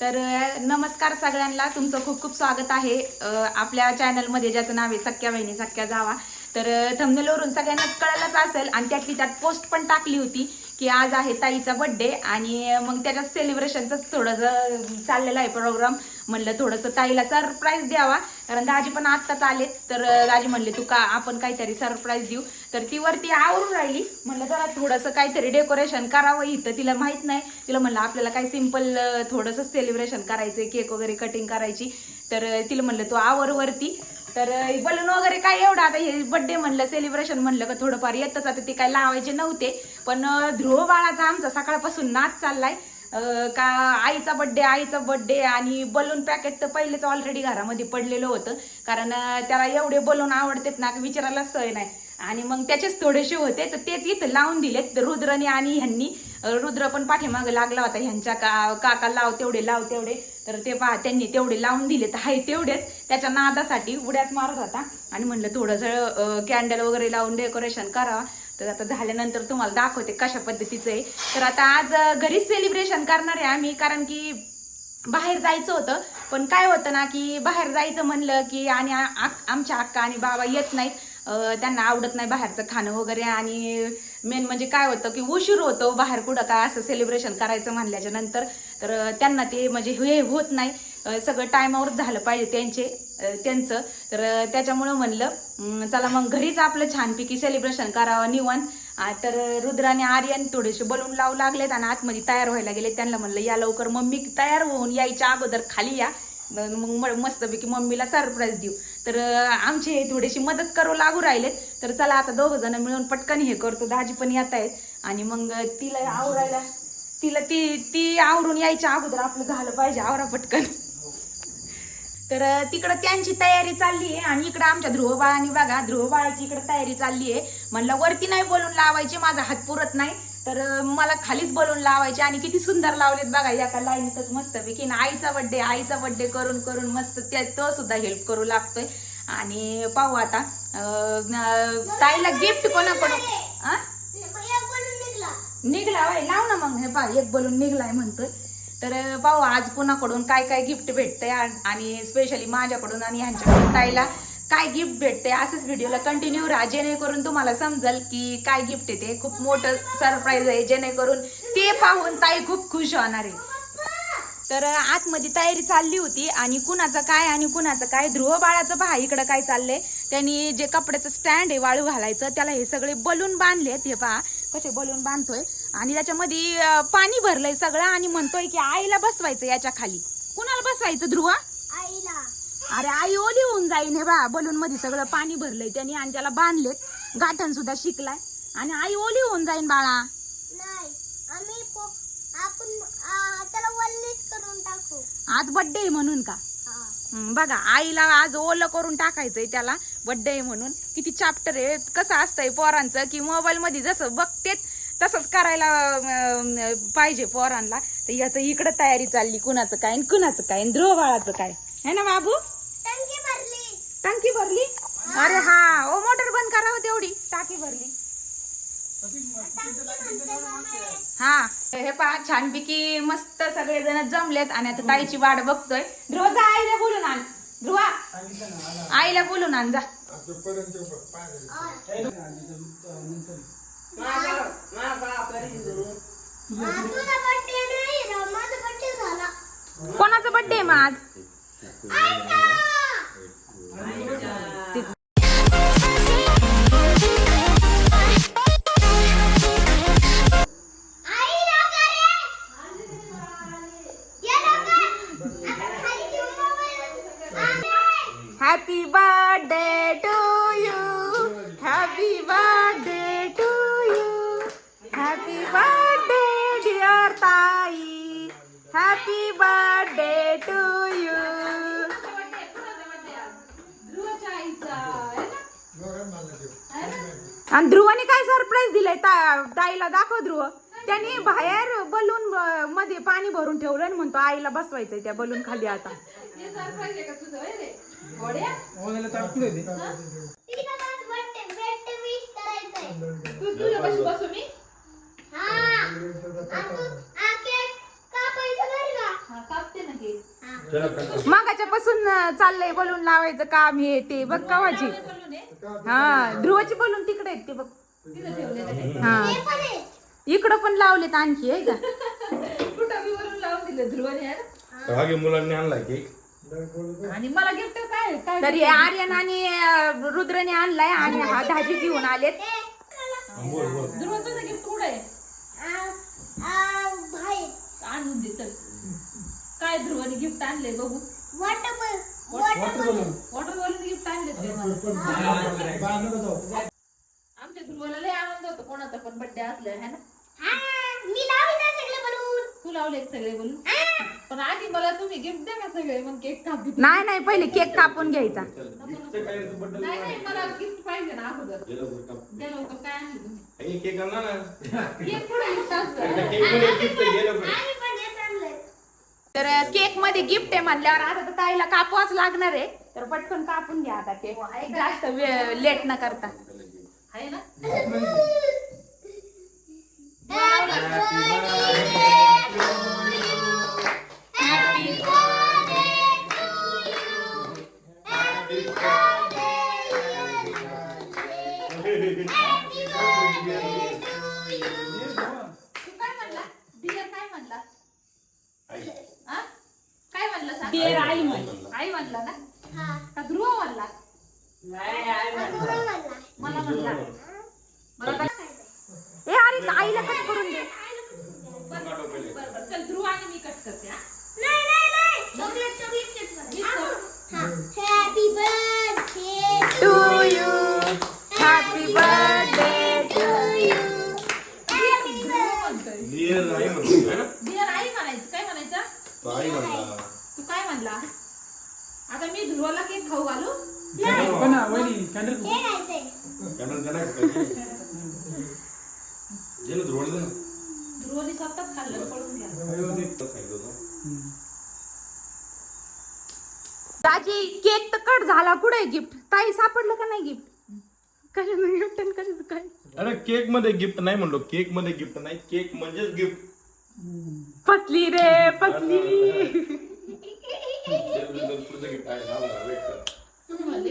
तर नमस्कार सगळ्यांना. तुमचं खूप खूप स्वागत आहे आपल्या चॅनलमध्ये ज्याचं नाव आहे सख्या बहिणी सख्या जावा. तर थमनेलवरून सगळ्यांनाच कळलंच असेल आणि त्यातली त्यात पोस्ट पण टाकली होती. की आज आहे ताईचा बर्थडे आणि मग त्याच्यात सेलिब्रेशनचं थोडंसं चाललेलं आहे प्रोग्राम म्हणलं थोडंसं ताईला सरप्राईज द्यावा. कारण दाजी पण आत्ताच आले तर दाजी म्हणले तू का आपण काहीतरी सरप्राईज देऊ. तर ती वरती आवरून राहिली. म्हणलं जरा थोडंसं काहीतरी डेकोरेशन करावं इथं. तिला माहीत नाही. तिला म्हणलं आपल्याला काही सिंपल थोडंसं सेलिब्रेशन करायचंय केक वगैरे कटिंग करायची. तर तिला म्हणलं तू आवर वरती. तर बलून वगैरे काय एवढं आता हे बर्थडे म्हणलं सेलिब्रेशन म्हणलं का थोडंफार येतच आता ते काय लावायचे नव्हते. पण ध्रुव बाळाचा आमचा सकाळपासून नाच चाललाय. का आईचा बर्थडे आईचा बर्थडे आणि बलून पॅकेट तर पहिलेच ऑलरेडी घरामध्ये पडलेलं होतं. कारण त्याला एवढे बलून आवडतात ना विचारायला सय नाही. आणि मग त्याचेच थोडेसे होते तर तेच इथं लावून दिलेत. रुद्रने आणि ह्यांनी रुद्र पण पाठीमागं लागला होता ह्यांच्या का काका लाव तेवढे लाव तेवढे. तर ते पहा त्यांनी तेवढे लावून दिले तर हाय तेवढेच. त्याच्या नादासाठी उड्याच मारत होता. आणि म्हणलं थोडंसं कॅन्डल वगैरे लावून डेकोरेशन करा तर आता झाल्यानंतर तुम्हाला दाखवते कशा पद्धतीचं आहे. तर आता आज घरीच सेलिब्रेशन करणार आहे आम्ही कारण की बाहेर जायचं होतं. पण काय होतं ना की बाहेर जायचं म्हणलं की आणि आमच्या अक्का आणि बाबा येत नाहीत. त्यांना आवडत नाही बाहेरचं खाणं वगैरे आणि मेन म्हणजे काय होतं की उशीर होतो बाहेर कुठं काय असं सेलिब्रेशन करायचं म्हणल्याच्या नंतर तर त्यांना ते म्हणजे हे होत नाही. सगळं टायमावर झालं पाहिजे त्यांचे त्यांचं. तर त्याच्यामुळं म्हणलं चला मग घरीच आपलं छानपैकी सेलिब्रेशन करावं निवांत. तर रुद्राने आर्यन थोडेसे बलून लावू लागलेत आणि आतमध्ये तयार व्हायला गेले. त्यांना म्हणलं या लवकर मम्मी तयार होऊन यायच्या अगोदर खाली या. मग मस्तपैकी मम्मीला सरप्राईज देऊ. तर आमचे हे थोडीशी मदत करू लागू राहिलेत. तर चला आता दोघ जण मिळून पटकन हे करतो. दाजी पण येत आहेत. आणि मग तिला आवरायला तिला ती ती आवरून यायच्या अगोदर आपलं झालं पाहिजे. आवरा पटकन. तर तिकडं त्यांची तयारी चालली आहे. आणि इकडं आमच्या ध्रुवबाळाने बघा ध्रुवबाळाची इकडं तयारी चालली आहे. म्हणलं वरती नाही बोलून लावायचे माझा हात पुरत नाही. तर मला खालीच बलून लावायचे आणि किती सुंदर लावलेत बघा एका लाईनीतच मस्त पैकी. आईचा बर्थडे आईचा बर्थडे करून करून मस्त त्या तो सुद्धा हेल्प करू लागतोय. आणि पाहू आता ताईला गिफ्ट कोणाकडून? आ? निघला वय लाव ना मग. हे पा एक बलून निघलाय म्हणतोय. तर पाहू आज कोणाकडून काय काय गिफ्ट भेटतंय आणि स्पेशली माझ्याकडून आणि ह्यांच्याकडून ताईला. काय गिफ्ट भेटते असंच व्हिडिओला कंटिन्यू राहा जेणेकरून तुम्हाला समजेल की काय गिफ्ट येते खूप मोठं सरप्राईज आहे जेणेकरून ते पाहून ताई खूप खुश होणार आहे. तर आतमध्ये तयारी चालली होती आणि कुणाचं काय आणि कुणाचं काय. ध्रुव बाळाचं पहा इकडं काय चाललंय. त्यांनी जे कपड्याचं स्टँड आहे वाळू घालायचं त्याला हे सगळे बलून बांधलेत हे पहा. कसे बलून बांधतोय. आणि त्याच्यामध्ये पाणी भरलंय सगळं आणि म्हणतोय की आईला बसवायचं याच्या खाली. कुणाला बसवायचं ध्रुवा? आईला. अरे आई ओली होऊन जाईन हे बा. बलून मध्ये सगळं पाणी भरलंय. त्यांनी आणि त्याला बांधलेत. गाठण सुद्धा शिकलाय. आणि आई ओली होऊन जाईन बाळा. नाही आम्ही पो- आपण आ, त्याला वल्लीच करून टाकू. आज बड्डे म्हणून का? हा. हं, बघा आईला आज ओलं करून टाकायचंय त्याला. बर्थडे आहे म्हणून. किती चॅप्टर आहे. कसं असतंय पोरांचं की मोबाईल मध्ये जसं बघतेत तसंच करायला अं, पाहिजे पोरांना. तर याचं इकडं तयारी चालली. कुणाचं काय आणि कुणाचं काय आणि ध्रुव बाळाचं काय? है ना बाबू? टाकी भरली? अरे हा ओ मोटर बंद करावं तेवढी. टाकी भरली. हा. हे पहा छानपैकी मस्त सगळे जण जमलेत आणि आता ताईची वाट बघतोय. ध्रुव जा आईला बोलून आण. ध्रुवा आईला बोलून आण जा. कोणाचा बर्थडे आहे मग आज? Amen. म्हणतो आईला बसवायचंय त्या बलून खाली आता. हा. हा. मागाच्या पासून चाललंय बलून लावायचं काम हे ते बघ कावाची. हा ध्रुवाची बलून तिकडे आहेत ते बघ. तिथं ठेवलेलं आहे. हा. हे पण आहे. इकडं पण लावलेत आणखी आहे का? दिलं ध्रुवने मुलांनी आणलाय केक आणि मला गिफ्ट काय काय तरी आर्यन आणि अं, रुद्रने आणलाय आणि हा धाजी घेऊन आलेत. बोल बोल. ध्रुव तुझं गिफ्ट कुठं आहे? आ- आ, बाहेर. आणून दे चल. काय ध्रुवने गिफ्ट आणले बघू. Water water balloon. Water balloon gift आणले आमच्या ध्रुवाला लय आनंद होतो कोणाचा पण बर्थडे असला है ना? मी सगळे. तू लावले सगळे बोलून? पण आधी मला तुम्ही गिफ्ट द्या ना सगळे मग केक कापी नाही नाही पहिले केक कापून घ्यायचा. birthday नाही मला गिफ्ट पाहिजे ना अगोदर. दे लवकर काप. द्या लवकर काय आणले तुम्ही? हे केक आणला ना. केक पुढे गिफ्ट असतं. त्या केकमध्ये gift आहे, घे लवकर. आम्ही पण हेच आणलंय. तर केकमध्ये गिफ्ट आहे म्हणल्यावर आता तर ताईला कापवाच लागणार आहे. तर पटकन कापून घ्या आता केक जास्त लेट न करता. आहे ना? तू काय म्हणला डिअर काय म्हणला? काय आई म्हण. आई म्हणला ना? हा. का ध्रुव म्हणला. मला म्हणला. मला काय ए अरे आईला कट करून दे. ध्रुव आणि मी कट करते हा. नाही, नाही, नाही. चॉकलेट चॉकलेट केक करा. हा. Happy birthday to you happy birthday to you Dhruv म्हणतोय Dear आई म्हणतो, ना? डिअर आई म्हणायचं? काय म्हणायचं? तो आई म्हणला. तू काय म्हणला? आता मी ध्रुवाला केक खाऊ घालू? पण वहिनी कॅन्डल हे खायचंय. कॅन्डल द्या ना खायची. दे ना ध्रुवाला दे ना. स्वतःच खाल्लं. दाजी केक तर कट झाला. कुठे गिफ्ट? ताई सापडलं का नाही गिफ्ट? कशाचं गिफ्ट आणि कशाचं काय? अरे केकमध्ये गिफ्ट नाही म्हणलो. केकमध्ये गिफ्ट नाही. केक म्हणजेच गिफ्ट. फसली रे फसली.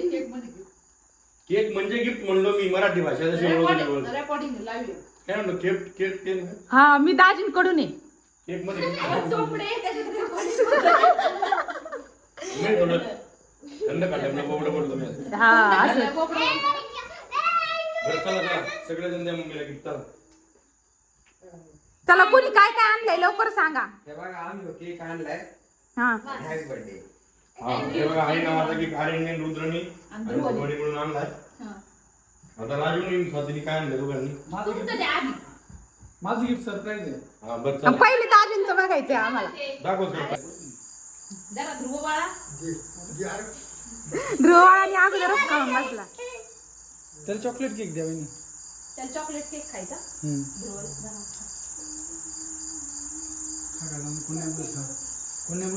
केकमध्ये केक म्हणजे गिफ्ट म्हणलो मी मराठी भाषा जशी ओळखली बोलतो. रेकॉर्डिंग लावली काय म्हणतो केक केक केक हा मी दाजींकडून आहे. केक मध्ये. थोडं बोबडं मी. हा असं. कोपरा. बरं चला चला. सगळेजण द्या मम्मीला गिफ्ट चला. चला कोणी काय काय आणलंय लवकर सांगा. हे बघा आम्ही केक आणलाय. हा. हॅपी बर्थडे हा हे बघा आई नावाचा गिफ्ट आर्यनने रुद्रनी आणि म्हणून आणलाय. आता राजूनी स्वातीने काय आणलं दोघांनी? माझं तुमचं आधी. माझं गिफ्ट सरप्राईज आहे. हा बरं चला. पहिले दाजींचं बघायचंय आम्हाला. दाखव सर जरा ध्रुव बाळा. ध्रुव आणि अगोदरच खाऊन बसला. त्याला चॉकलेट केक द्या वहिनी. त्याला चॉकलेट केक खायचा? हम्म. कोण्या. कोण्या.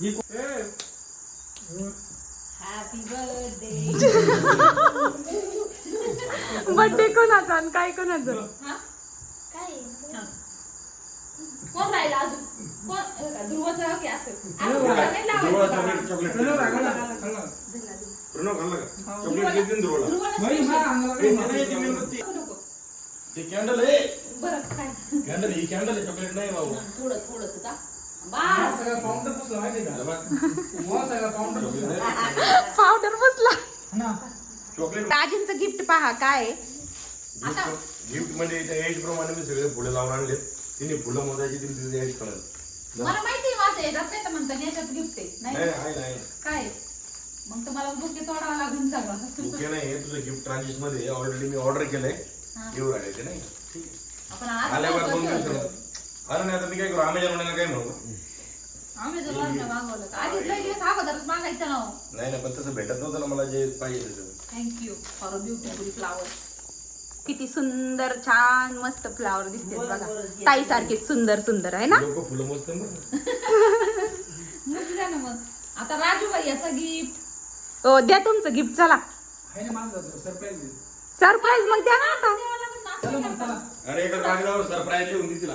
ही हॅपी बर्थडे बर्थडे कोणाचा आणि काय कोणाचं? काय? कोण राहिला अजून? कोण? ध्रुवचं की? असं. चॉकलेट कॅन्डल आहे. बरं काय? कॅन्डल ही कॅन्डल आहे चॉकलेट नाही बाबू थोडं थोडं. सगळा पावडर पुसला माहिती हे का? बघ, मला सगळा पावडर चॉकलेट पुसला. आहे. पावडर बसला ना चॉकलेट दाजींचं गिफ्ट पहा काय आहे. आता. गिफ्टमध्ये त्या एज प्रमाणे मी सगळे फुलं लावून आणले. तिने फुलं मोजायची तिने तिथे एज कळत मला माहिती आहे माझं आहे रस्ते तर म्हणतात याच्यात गिफ्ट आहे. नाही नाही आहे नाही काय मग तुम्हाला बुके तोडावा लागून सगळं. बुके नाही हे तुझं गिफ्ट ट्रान्झिटमध्ये ऑलरेडी मी ऑर्डर केलंय. हा. ते नाही आपण आज आल्यावर दोन. अरे नाही आता मी काय करू? आम्ही म्हणून काय म्हणू? आम्ही जर लग्न मागवलं का आधीच लई दिवस अगोदरच मागायचं ना नाही ना पण तसं भेटत नव्हतं ना मला जे पाहिजे thank you for a beautiful flowers किती सुंदर छान मस्त फ्लावर दिसते बघा. ताई सारखीच सुंदर सुंदर आहे ना? लोक फुलं मस्त ना? मग द्या ना मग. आता राजू भैयाचा गिफ्ट हो द्या तुमचं गिफ्ट चला. सरप्राईज मग द्या ना आता. अरे एका कागदावर सरप्राईज लिहून दे तिला.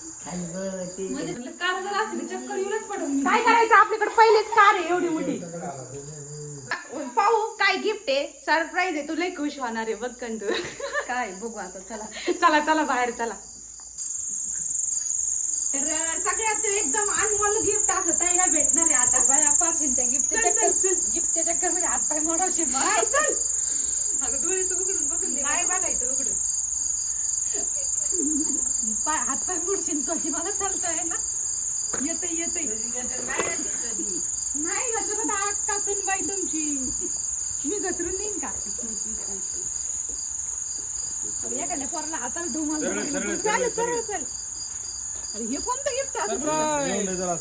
म्हणजे काय करायचं? आपल्याकडे पहिलेच कार आहे एवढी मोठी. पाहू काय गिफ्ट आहे? सरप्राईज आहे. तू लय खुश होणार आहे बघ कन तू काय? बघू आता चला. चला चला बाहेर चला. तर सगळ्यात एकदम अनमोल गिफ्ट असं ताईला भेटणार आहे आता. बाया पाचशे त्या चक्कर. गिफ्टच्या चक्करमध्ये हात पाय मोडावशे बाय, चल. अगं डोळे उघडून बघून दे. नाही बघायचं पाय हात पाय मोडशील कधी मला चालतंय ना? येते येते नाही घसरत आग कासून बाई तुमची. मी घसरून देईन का? एखाद्या पोराला हाताला धुमाल चाल सरळ, सरळ चल अरे हे कोणतं गिफ्ट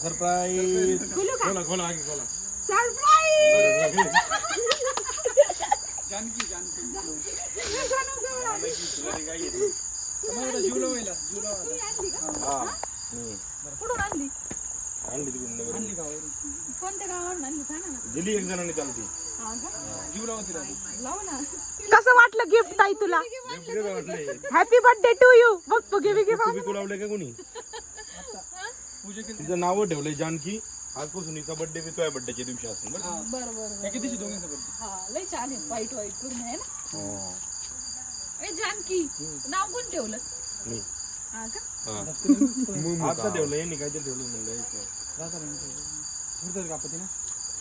सरप्राईज. खोला खोला आगे खोला. जानकी जानकी. तुम्हाला जीव लावायला जीव लावायला हा. कुठून आणली? आणली तिकडून नगर. आणली का वरून? कोणत्या गावावरून आणली? सांगा ना. दिली एक जणांनी हा का? लावा ना. कसं वाटलं गिफ्ट ताई तुला? पुढे काय वाटलंय. हॅपी बर्थडे टू यू बघ फुगे बिगे तुम्ही कुलावले का कोणी? तिचं नाव ठेवलंय जानकी. आजपासून हिचा बर्थडे बी तुझ्या बर्थडेच्या दिवशी असेल बरं. बरं बरं birthday? हा लय छान आहे. वाईट वाईट पूर्ण आहे ना? हो. ए जानकी नाव कोण ठेवलं? मी. हा का? ठेवलं यांनी ठेवलं म्हणलं इथं.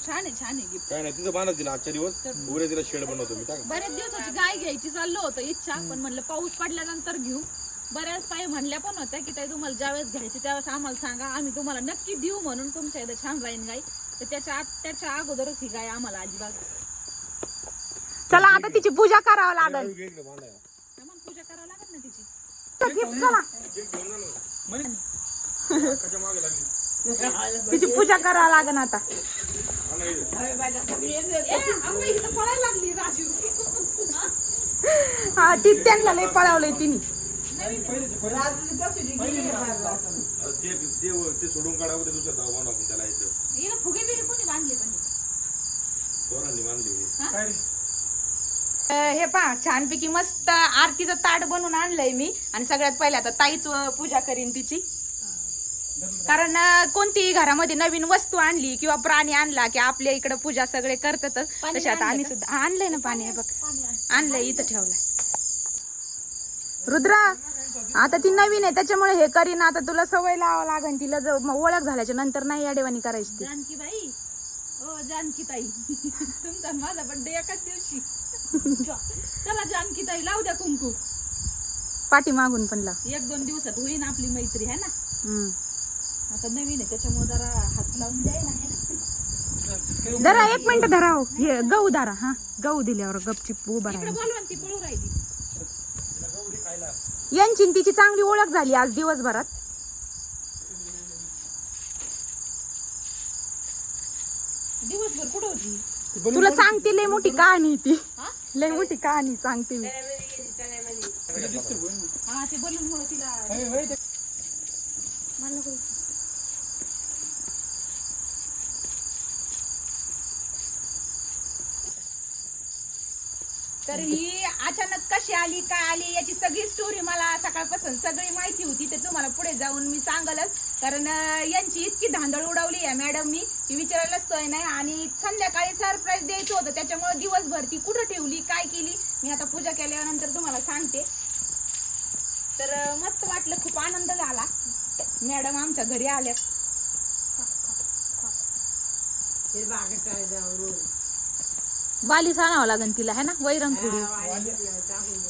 छान आहे छान आहे गिफ्ट काय नाही तिथं बांधत दिला आजच्या दिवस. उद्या तिला शेड बनवतो मी टाका बऱ्याच दिवसाची गाय घ्यायची चाललो होतं इच्छा. पण म्हणलं पाऊस पडल्यानंतर घेऊ. बऱ्याच ताई म्हणल्या पण होत्या की ताई तुम्हाला ज्यावेळेस घ्यायची त्यावेळेस आम्हाला सांगा. आम्ही तुम्हाला नक्की देऊ म्हणून तुमच्या इथं छान राहीन गाय. तर त्याच्या आत त्याच्या अगोदरच ही गाय आम्हाला अजिबात चला आता तिची पूजा करावं लागल. इकडे बांधायला. आम्हाला पूजा करावं लागत ना तिची गिफ्ट चला लागली पूजा करावं लागन आता हा लागली हा ती त्यांना लय पळवलंय तिने ते सोडून काढावं ते दुसऱ्या धाव आपण त्याला हिला फुगे बिगे कोणी बांधले पण पोरांनी बांधली हे पहा छानपैकी मस्त आरतीचं ताट बनवून आणलंय मी. आणि सगळ्यात पहिले आता ताईच पूजा करीन तिची. कारण कोणतीही घरामध्ये नवीन वस्तू आणली किंवा प्राणी आणला की आपल्या इकडे पूजा सगळे करतातच. तसे आता आम्ही सुद्धा आणलंय ना पाणी हे बघ. आणलंय इथं ठेवलंय. रुद्रा आता ती नवीन आहे त्याच्यामुळे हे करीन आता तुला सवय लावा लागन तिला ओळख झाल्याच्यानंतर नाही याडेवानी करायची ती. जानकी बाई ओ जानकी ताई तुमचा माझा बर्थडे एकाच दिवशी. चला जानकी ताई लावू द्या कुंकू. पाठी मागून पण लाव. एक दोन दिवसात होईन आपली मैत्री है ना? हम्म. आता नवीन आहे त्याच्यामुळे जरा हात लावून द्याय ना. जरा एक मिनिट धरा हो. हे गहू धरा हा. गहू दिल्यावर गपचिप उभा इकडे राहा बोलवा ना, ती पळू राहिली. यांची न तिची चांगली ओळख झाली आज दिवसभरात. दिवसभर कुठं होती? तुला सांगते लय मोठी कहाणी ती हा? लय मोठी कहाणी सांगते मी. हा ते बलून मुळे तिला होय, होय, ते- मला नको. तर ही अचानक कशी आली काय आली याची सगळी स्टोरी मला सकाळपासून सगळी माहिती होती ते तुम्हाला पुढे जाऊन मी सांगलच. कारण यांची इतकी धांदळ उडवली या मॅडमनी ती विचारायला सोय नाही. आणि संध्याकाळी सरप्राईज द्यायचं होतं त्याच्यामुळे दिवसभर ती कुठं ठेवली काय केली मी आता पूजा केल्यानंतर तुम्हाला सांगते. तर मस्त वाटलं खूप आनंद झाला. मॅडम आमच्या घरी आल्या. वाली आणावं लागेल तिला है ना? वैरण थोडी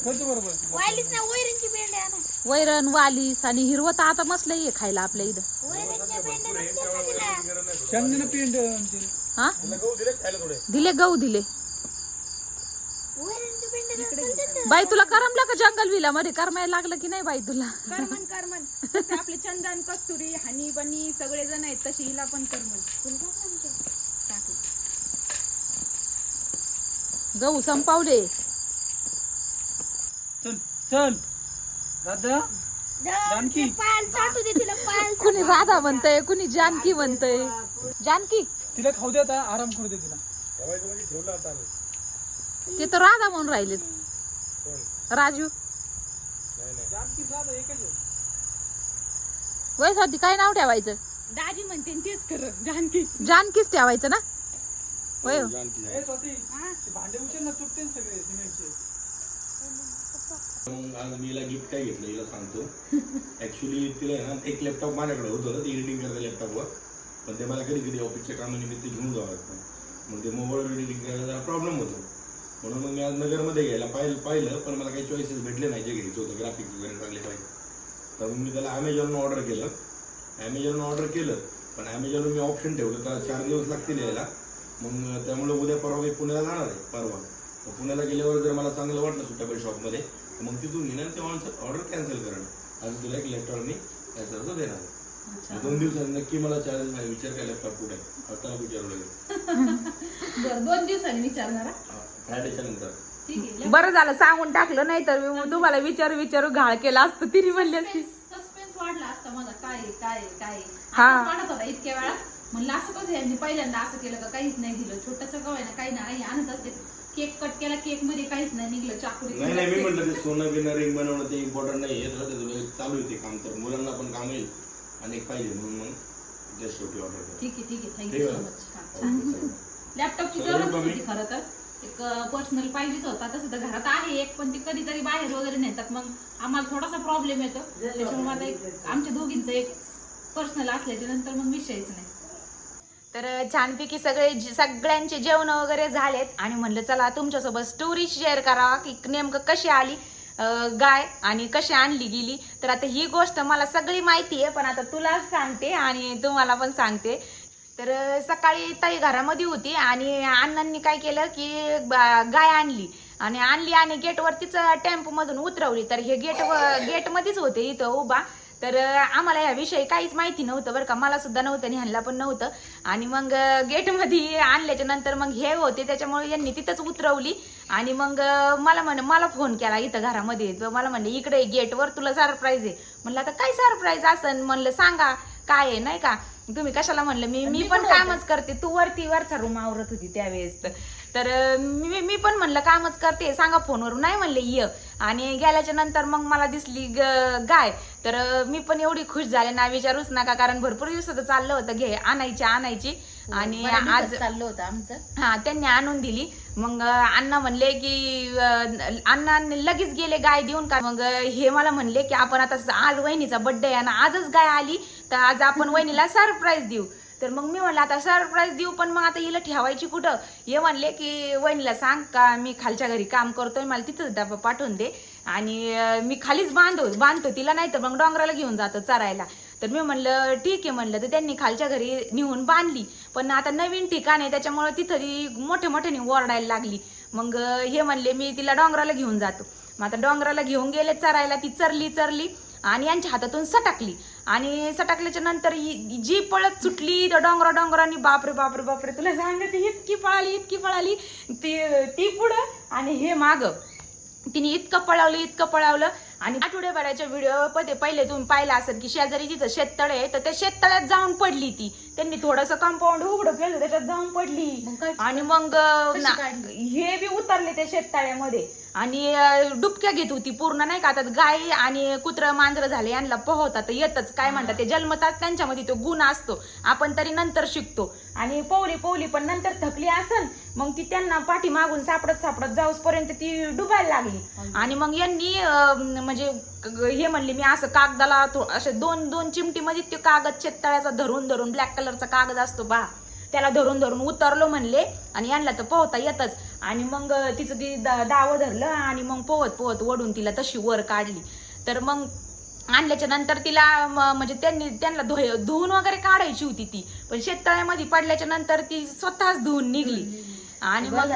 करतो बरोबर. वायलीच ना वैरणची पेंड आहे ना वैरण वालीस आणि हिरवं तर आता मस्त आहे खायला आपल्या इथं. वैरणच्या तिला? शेंगदाणा पेंड. हा? तिला दिले गहू दिले. वैरणची पेंड नसते बाई तुला करमलं का जंगल विला? मध्ये करमायला लागलं की नाही बाई तुला? करमन करमन. तसे आपले चंदन कस्तुरी हनी बनी सगळे जण आहेत तशी हिला पण करमन. टाकू गहू संपावले. चल चल. दादा जानकी. पायाला चाटू दे तिला पायाला कुणी राधा म्हणतय कुणी जानकी म्हणतय. जानकी. तिला खाऊ दे आता आराम करू दे तिला. ते तर राधा म्हणून राहिलेत. कोण राजू. नाही नाही जानकी दादा एकच आहे. वयसाठी काय नाव ठेवायचं? दाजी म्हणते तेच कर जानकी जानकीच ठेवायचं ना? भांडे उचल ना सगळे सिमेंटचे मग आज मी हिला गिफ्ट काय घेतलं हिला सांगतो. ऍक्च्युली तिला आहे ना एक लॅपटॉप माझ्याकडे होतं ना ते एडिटिंग करायचं लॅपटॉपवर पण ते मला कधी कधी ऑफिसच्या कामानिमित्त घेऊन जावं लागतं. मग ते मोबाईल एडिटिंग करायला जरा प्रॉब्लेम होतो. म्हणून मग मी आज नगरमध्ये घ्यायला पाहिलं पाहिलं पण मला काही चॉईसेस भेटले नाही जे घ्यायचं होतं ग्राफिक्स वगैरे चांगले पाहिजे. तर मग मी त्याला ॲमेझॉनवर ऑर्डर केलं. ॲमेझॉनवर ऑर्डर केलं पण ॲमेझॉनवर मी ऑप्शन ठेवलं त्याला चार दिवस लागतील यायला. मग त्यामुळे उद्या परवा मी पुण्याला जाणार आहे परवा. मग पुण्याला गेल्यावर जर मला चांगलं वाटलं सुटेबल शॉपमध्ये तर मग तिथून घेणार ते ऑर्डर कॅन्सल करणार आज तुला एक लॅपटॉप मी त्याच्यावर देणार दोन दिवसात नक्की मला चार्ज नाही विचार काय लॅपटॉप कुठे आहे? त्याला विचारू लागेल बर दोन दिवसांनी विचारणार. फ्रायडेच्या नंतर. ठीक आहे बरं झालं सांगून टाकलं नाही तर मी तुम्हाला विचारू विचारू घाळ केला असतं तिने म्हणली असती. सस्पेन्स वाढला असता माझा काय काय काय. हा. इतक्या वेळा म्हणलं असं कसं यांनी पहिल्यांदा असं केलं का काहीच नाही दिलं. छोटस गव आहे ना काही नाही. आणत असते केक कट केला केकमध्ये काहीच नाही निघलं. चाकरी नाही नाही मी म्हटलं ते सोनं बिनं रिंग बनवणं ते इम्पॉर्टंट नाही. आहे तर ते चालू आहे ते काम. तर मुलांना पण काम येईल आणि एक पाहिजे म्हणून मग जस्ट शेवटी ऑर्डर ठीक आहे ठीक आहे. थँक्यू. So much. लॅपटॉपची जरूरत. होती खरं तर. एक पर्सनल पाहिजेच होता. तसं तर घरात आहे एक पण ते कधीतरी बाहेर वगैरे नेतात मग आम्हाला थोडासा प्रॉब्लेम येतो. त्याच्यामुळे मला आमच्या दोघींचं एक पर्सनल असल्याच्या नंतर मग विषयच नाही. तर छानपैकी सगळे जे- सगळ्यांचे जेवण वगैरे झालेत. आणि म्हणलं चला तुमच्यासोबत स्टोरी शेअर करावा की नेमकं कशी आली गाय आणि कशी आणली गेली. तर आता ही गोष्ट मला सगळी माहिती आहे पण आता तुलाच सांगते आणि तुम्हाला पण सांगते. तर सकाळी ताई घरामध्ये होती आणि अण्णांनी काय केलं की गाय आणली. आणि आणली आणि गेटवरतीच टेम्पो मधून उतरवली. तर हे गेट गेटमध्येच होते इथं उभा. तर आम्हाला याविषयी काहीच माहिती नव्हतं बरं का. मला सुद्धा नव्हतं आणि ह्यांना पण नव्हतं. आणि मग गेटमध्ये आणल्याच्या नंतर मग हे होते. त्याच्यामुळे यांनी तिथंच उतरवली. आणि मग मला म्हणे मला फोन केला इथं घरामध्ये. मला म्हणले इकडे गेटवर तुला सरप्राईज आहे. म्हणलं आता काय सरप्राईज असन? म्हणलं सांगा काय आहे नाही का? तुम्ही कशाला म्हणलं मी मी पण कामच करते. तू वरती वरचा रूम आवरत होती त्यावेळेस तर. मी मी पण म्हणलं कामच करते सांगा फोनवरून नाही म्हणले ये. आणि गेल्याच्यानंतर मग मला दिसली ग- गाय. तर मी पण एवढी खुश झाले ना विचारूच नका कारण भरपूर दिवसाचं चाललं होतं घे आणायची आणायची. आणि आज चाललं होतं आमचं. हा त्यांनी आणून दिली. मग अण्णा म्हणले की अण्णा लगेच गेले गाय देऊन का? मग हे मला म्हणले की आपण आता आज वहिनीचा बर्थडे आहे आणि आजच गाय आली तर आज आपण वहिनीला सरप्राईज देऊ. तर मग मी म्हणलं आता सरप्राईज देऊ पण मग आता हिला ठेवायची कुठं? हे म्हणले की वहिनीला सांग का मी खालच्या घरी काम करतोय मला तिथंच डबा पाठवून दे. आणि मी खालीच बांधतो बांधतो तिला नाही तर मग डोंगराला घेऊन जातो चरायला. तर मी म्हणलं ठीक आहे म्हणलं तर त्यांनी खालच्या घरी नेऊन बांधली. पण आता नवीन ठिकाण आहे त्याच्यामुळे तिथं ती मोठ्या मोठ्याने ओरडायला लागली. मग हे म्हणले मी तिला डोंगराला घेऊन जातो. मग आता डोंगराला घेऊन गेले चरायला ती चरली चरली आणि यांच्या हातातून सटकली. आणि सटकल्याच्या नंतर जी पळत सुटली तर डोंगरा डोंगरानी बापरे बापरे बापरे तुला सांगते इतकी पळाली इतकी पळाली ती ती पुढं आणि हे माग. तिने इतकं पळवलं इतकं पळवलं आणि आठवड्याभराच्या व्हिडिओ पहिले पहिले तुम्ही पाहिला असेल की शेजारी जिथं शेततळे आहे तर त्या शेततळ्यात जाऊन पडली ती. त्यांनी थोडंसं कंपाऊंड उघडं केलं त्याच्यात जाऊन पडली. आणि मग हे बी उतरले त्या शेततळ्यामध्ये. आणि डुबक्या घेत होती पूर्ण नाही का? आता गाय आणि कुत्र मांजर झाले यांना पोहतात तर येतच. काय म्हणतात ते? जन्मतात त्यांच्यामध्ये तो गुण असतो. आपण तरी नंतर शिकतो. आणि पोवली पोवली पण नंतर थकली असन मग ती त्यांना पाठी मागून सापडत सापडत जाऊस पर्यंत ती डुबायला लागली. आणि मग यांनी म्हणजे हे म्हणले मी असं कागदाला असे दोन दोन चिमटीमध्ये ते कागद शेततळ्याचा धरून धरून ब्लॅक कलरचा कागद असतो बा. त्याला धरून धरून उतरलो म्हणले आणि यांना तर पोहता येतच. आणि मग तिचं ती दावं धरलं आणि मग पोहत पोहत ओढून तिला तशी वर काढली. तर मग आणल्याच्या नंतर तिला म्हणजे त्यांनी त्यांना धुय धुवून वगैरे काढायची होती ती. पण शेततळ्यामध्ये पडल्याच्या नंतर ती स्वतःच धुवून निघली. आणि मग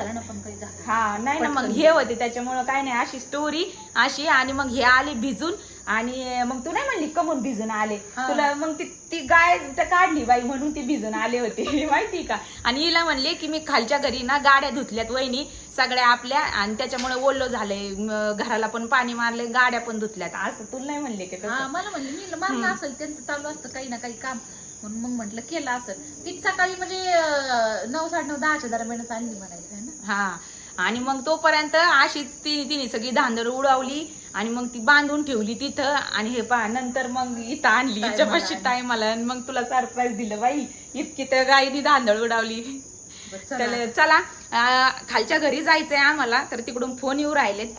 हा नाही ना मग हे होते. त्याच्यामुळं काय नाही अशी स्टोरी अशी आणि मग हे आले भिजून. आणि मग तू नाही म्हणली कमून भिजून आले? तुला मग ती ती गाय काढली बाई म्हणून ती भिजून आले होते माहिती का? आणि हिला म्हणले की मी खालच्या घरी ना गाड्या धुतल्यात वहिनी सगळ्या आपल्या आणि त्याच्यामुळे ओल्लो झालंय घराला पण पाणी मारले गाड्या पण धुतल्यात. असं तुला नाही म्हणले की? मला म्हणले मी मारलं असेल त्यांचं चालू असतं काही ना काही काम. म्हणून मग म्हटलं केलं असेल ती सकाळी म्हणजे नऊ साडे नऊ दहाच्या दरम्यानच आणली म्हणायचं आहे ना? हा. आणि मग तोपर्यंत अशीच ती तिने सगळी धांदळ उडवली. आणि मग ती बांधून ठेवली तिथं. आणि हे पहा नंतर मग इथं आणली. हिच्यापाशी टायमाला आणि मग तुला सरप्राईज दिलं बाई. इतकी तर गाईनी धांदळ उडवली. चला. तर चला अं, खालच्या घरी जायचंय आम्हाला तर तिकडून फोन येऊ राहिलेत.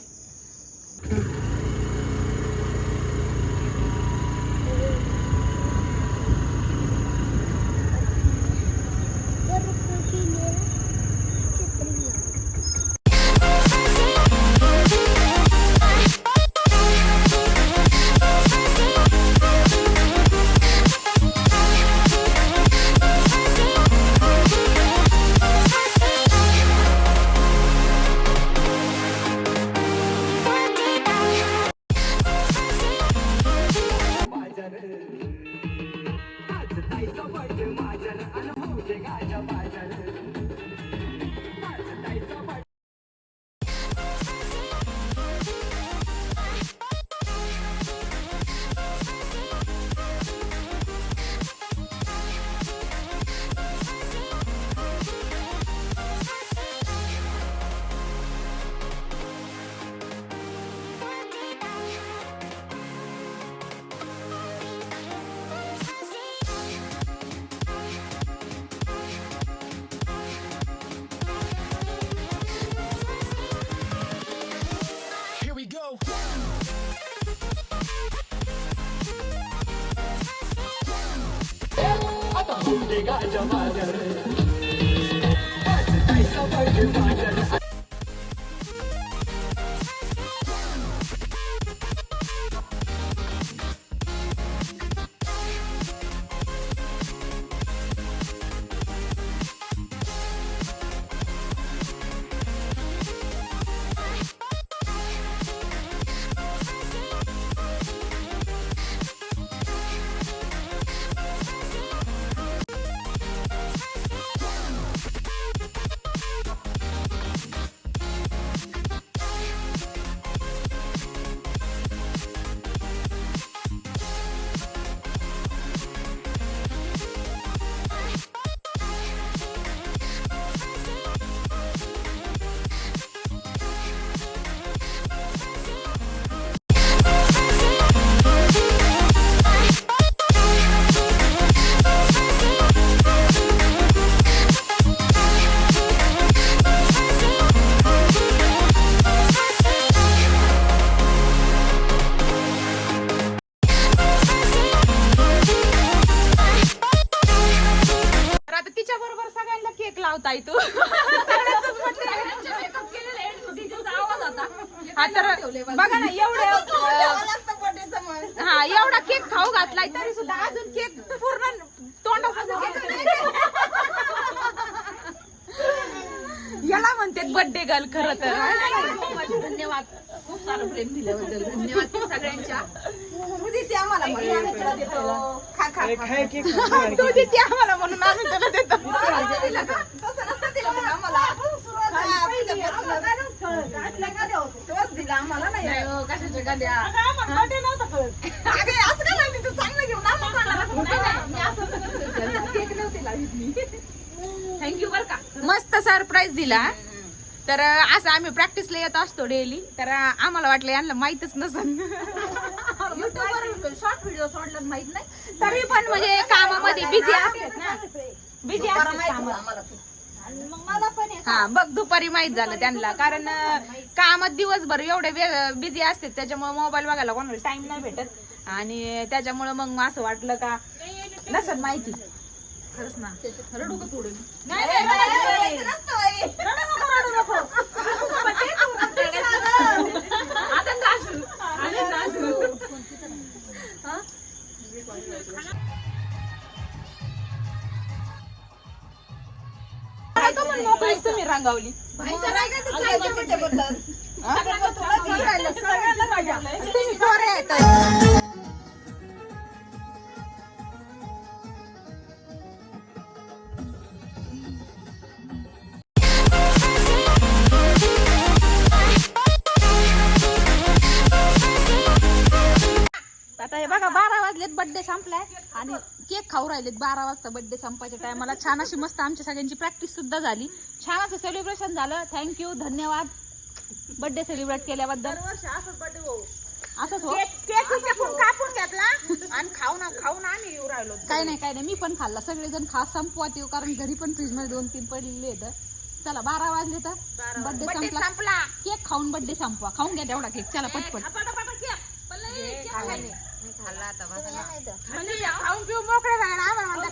तर हा तर बघा ना एवढं हा एवढा केक खाऊ घातलाय तरी सुद्धा अजून केक पूर्ण तोंडाचा याला म्हणते बर्थडे गर्ल खरं तर. धन्यवाद. खूप सारं प्रेम दिल्याबद्दल. धन्यवाद सगळ्यांच्या. तू देते. आम्हाला म्हणून आम्ही तुला देतो. नाही हो, कशाच्या गाद्या थँक्यू बर का मस्त सरप्राईज दिला. तर असं आम्ही प्रॅक्टिसला येत असतो डेली तर आम्हाला वाटलं यांना माहितच नसन युट्यूबवर शॉर्ट व्हिडिओ सोडला माहीत नाही. तरी पण म्हणजे कामामध्ये बिझी असतात ना. बिझी असतात कामात. हा बघ दुपारी माहीत झालं त्यांना. कारण कामात दिवसभर एवढे बिझी असतात त्याच्यामुळे मोबाईल बघायला कोणाला टाइम नाही भेटत. आणि त्याच्यामुळे मग असं वाटलं का नसन माहिती. खरंच ना. रडू का थोडं नाही, नाही, नाही, नाही. आता सासू आता सासू काय का म्हणून मोकळीच तुम्ही रंगावली तुम्ही राहिलेत बारा वाजता बर्थडे संपायच्या टायमाला छान अशी मस्त आमच्या सगळ्यांची प्रॅक्टिस सुद्धा झाली. छान असं सेलिब्रेशन झालं. थँक्यू धन्यवाद. बर्थडे सेलिब्रेट केल्याबद्दल. असंच हो. केक इकडून कापून घेतला आणि खाऊन खाऊन आम्ही येऊ राहिलो. काय नाही काय नाही. मी पण खाल्ला. सगळेजण खास संपवात येऊ कारण घरी पण फ्रीजमध्ये दोन तीन पडलेले आहेत. चला बारा वाजले तर बर्थडे बर्थडे संपला. संपला. केक खाऊन बर्थडे संपवा. खाऊन घ्या तेवढा केक चला पटपट. खाऊन पिऊ मोकळे झाले आम्हाला.